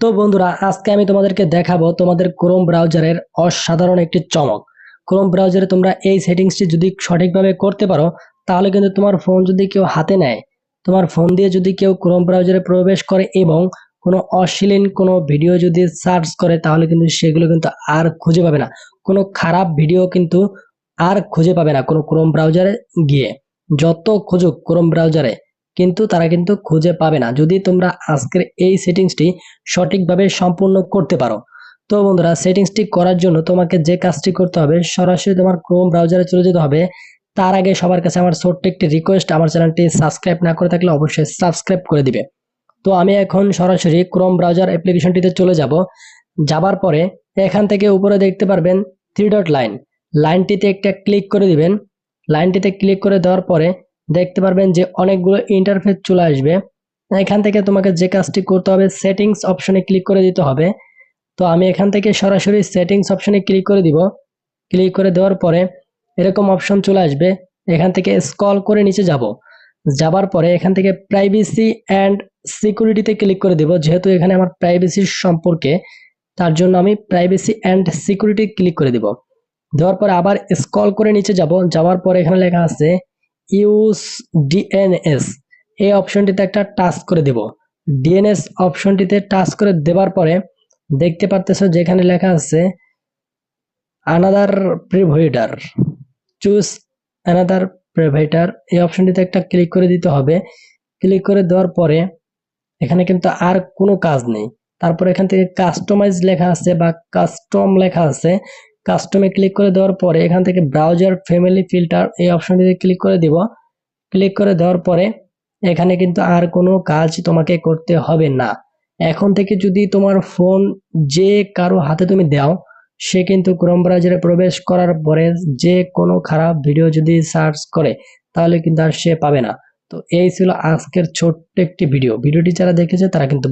তো বন্ধুরা, আজকে আমি তোমাদেরকে দেখাবো তোমাদের ক্রোম ব্রাউজারের অসাধারণ একটি চমক। ক্রোম ব্রাউজারে তোমরা এই সেটিংসটি যদি সঠিকভাবে করতে পারো, তাহলে কিন্তু তোমার ফোন যদি কেউ হাতে নেয়, তোমার ফোন দিয়ে যদি কেউ ক্রোম ব্রাউজারে প্রবেশ করে এবং কোনো অশ্লীল কোনো ভিডিও যদি সার্চ করে, তাহলে কিন্তু সেগুলো কিন্তু আর খুঁজে পাবে না। কোনো খারাপ ভিডিও কিন্তু আর খুঁজে পাবে না কোনো ক্রোম ব্রাউজারে গিয়ে। যত খুঁজুক ক্রোম ব্রাউজারে কিন্তু তারা কিন্তু খুঁজে পাবে না। যদি তোমরা আজকের এই সেটিংসটি সঠিকভাবে সম্পূর্ণ করতে পারো। তো বন্ধুরা, সেটিংসটি করার জন্য তোমাকে যে কাজটি করতে হবে, সরাসরি তোমার ক্রোম ব্রাউজারে চলে যেতে হবে। তার আগে সবার কাছে আমার ছোট্ট একটি রিকোয়েস্ট আমার চ্যানেলটি সাবস্ক্রাইব না করে থাকলে অবশ্যই সাবস্ক্রাইব করে দিবে। তো আমি এখন সরাসরি ক্রোম ব্রাউজার অ্যাপ্লিকেশনটিতে চলে যাব। যাবার পরে এখান থেকে উপরে দেখতে পারবেন থ্রি ডট লাইন লাইনটিতে একটা ক্লিক করে দিবেন। লাইনটিতে ক্লিক করে দেওয়ার পরে দেখতে পারবেন যে অনেকগুলো ইন্টারফেস চলে আসবে। এখান থেকে তোমাকে যে কাজটি করতে হবে সেটিংস অপশনে ক্লিক করে দিতে হবে। তো আমি এখান থেকে সরাসরি সেটিংস অপশনে ক্লিক করে দিব। ক্লিক করে দেওয়ার পরে এরকম অপশন চলে আসবে। এখান থেকে স্কল করে নিচে যাব। যাবার পরে এখান থেকে প্রাইভেসি অ্যান্ড সিকিউরিটিতে ক্লিক করে দেব। যেহেতু এখানে আমার প্রাইভেসির সম্পর্কে, তার জন্য আমি প্রাইভেসি অ্যান্ড সিকিউরিটি ক্লিক করে দিব। দেওয়ার পরে আবার স্কল করে নিচে যাব। যাওয়ার পরে এখানে লেখা আছে ইউজ ডিএনএস এই অপশনটিতে একটা টাচ করে দেব। ডিএনএস অপশনটিতে টাচ করে দেবার পরে দেখতে পারতেছো যেখানে লেখা আছে another predator choose another predator এই অপশনটিতে একটা ক্লিক করে দিতে হবে। ক্লিক করে দেওয়ার পরে এখানে কিন্তু আর কোনো কাজ নেই। তারপর এখান থেকে কাস্টমাইজ লেখা আছে বা কাস্টম লেখা আছে। কাস্টমে ক্লিক করে দেওয়ার পরে এখান থেকে ব্রাউজার ফ্যামিলি ফিল্টার এই অপশনটিতে ক্লিক করে দিব। ক্লিক করে দেওয়ার পরে এখানে কিন্তু আর কোনো কাজ তোমাকে করতে হবে না। এখন থেকে যদি তোমার ফোন যে কারও হাতে তুমি দাও, সে কিন্তু ক্রোম ব্রাউজারে প্রবেশ করার পরে যে কোনো খারাপ ভিডিও যদি সার্চ করে, তাহলে কিন্তু আর সে পাবে না। তো এই ছিল আজকের ছোট্ট একটি ভিডিও ভিডিওটি যারা দেখেছে তারা কিন্তু